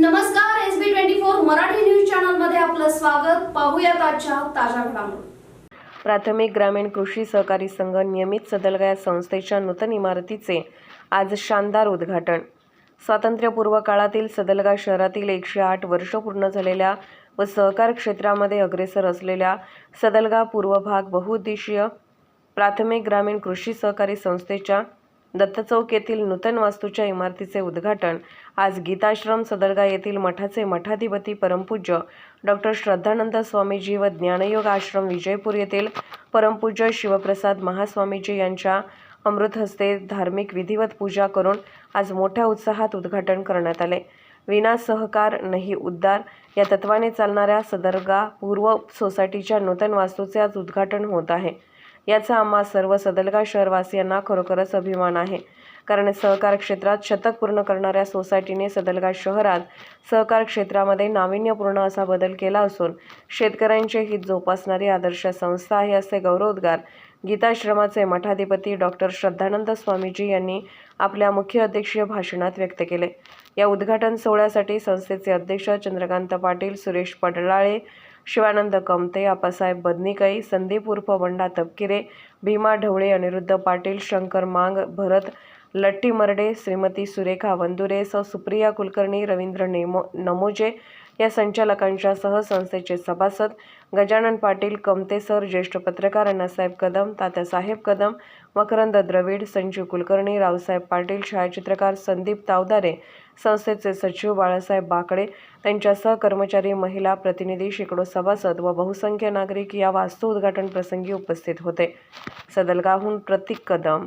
नमस्कार S B twenty four Marathi news चॅनलमध्ये आपलं स्वागत. पाहूया आजच्या ताज्या घडामोडी. प्राथमिक ग्रामीण कृषी सहकारी संघ नियमित सदलगा संस्थेच्या नूतन इमारतीचे आज शानदार उद्घाटन. स्वातंत्र्यपूर्व काळातील सदलगा शहरातील एकशे आठ वर्ष पूर्ण झालेल्या व सहकार क्षेत्रामध्ये अग्रेसर असलेल्या सदलगा पूर्व भाग बहुउद्देशीय प्राथमिक ग्रामीण कृषी सहकारी संस्थेच्या दत्तचौक येथील नूतन वास्तूच्या इमारतीचे उद्घाटन. आज गीताश्रम सदरगा येथील मठाचे मठाधिपती परमपूज्य डॉक्टर श्रद्धानंद स्वामीजी व ज्ञानयोग आश्रम विजयपूर येथील परमपूज्य शिवप्रसाद महास्वामीजी यांच्या अमृत हस्ते धार्मिक विधिवत पूजा करून आज मोठ्या उत्साहात उद्घाटन करण्यात आले. विना सहकार नाही उद्धार या तत्वाने चालणाऱ्या सदरगा पूर्व सोसायटीच्या नूतन वास्तूचे आज उद्घाटन होत आहे. याचा आम्हा सर्व सदलगा शहरवासियांना खरोखरच अभिमान आहे. कारण सहकार क्षेत्रात शतक पूर्ण करणाऱ्या सोसायटीने सदलगा शहरात सहकार क्षेत्रामध्ये नाविन्यपूर्ण असा बदल केला असून शेतकऱ्यांचे हित जोपासणारी आदर्श संस्था आहे असे गौरवोद्गार गीताश्रमाचे मठाधिपती डॉक्टर श्रद्धानंद स्वामीजी यांनी आपल्या मुख्य अध्यक्षीय भाषणात व्यक्त केले. या उद्घाटन सोहळ्यासाठी संस्थेचे अध्यक्ष चंद्रकांत पाटील सुरेश पडलाळे शिवानंद कमते आपासाहेब बदनिकई संदीप उर्फ बंडा तपकिरे भीमा ढवळे अनिरुद्ध पाटील शंकर मांग भरत लट्टी मरडे श्रीमती सुरेखा वंदुरे स सुप्रिया कुलकर्णी रवींद्र नेमो नमोजे या संचालकांच्या सह संस्थेचे सभासद गजानन पाटील कमते सर ज्येष्ठ पत्रकार अण्णासाहेब कदम तात्यासाहेब कदम मकरंद द्रविड संजीव कुलकर्णी रावसाहेब पाटील छायाचित्रकार संदीप तावदारे संस्थेचे सचिव बाळासाहेब बाकडे त्यांच्या सहकर्मचारी महिला प्रतिनिधी शेकडो सभासद व बहुसंख्य नागरिक या वास्तू उद्घाटन प्रसंगी उपस्थित होते. सदलगाहून प्रतीक कदम